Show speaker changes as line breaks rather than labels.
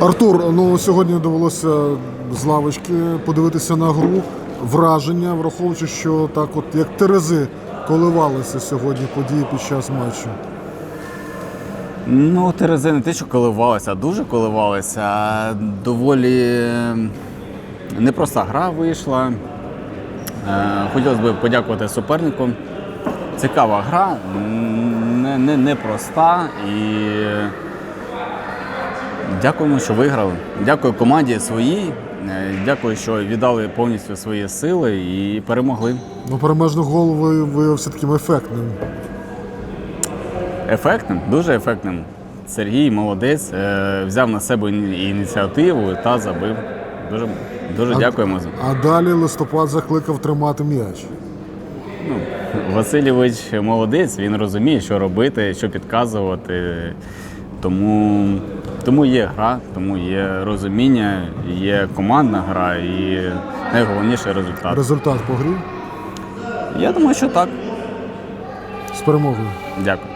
Артур, ну сьогодні довелося з лавочки подивитися на гру. Враження, враховуючи, що так, от як терези коливалися сьогодні події під час матчу.
Ну, Терези не те, що коливалися, а дуже коливалися. Доволі непроста гра вийшла. Е, Хотілося б подякувати супернику. Цікава гра, не, не, непроста і дякуємо, що виграли. Дякую команді своїй. е, Дякую, що віддали повністю свої сили і перемогли.
Ну, переможний гол виявився таким ефектним.
Ефектним, дуже ефектним. Сергій молодець, е, взяв на себе ініціативу та забив. Дуже, дуже дякуємо.
А далі листопад закликав тримати м'яч.
Ну, Васильович молодець, він розуміє, що робити, що підказувати. Тому, тому є гра, тому є розуміння, є командна гра і найголовніше результат.
Результат по грі
Я думаю, що так.
з перемогою.
Дякую.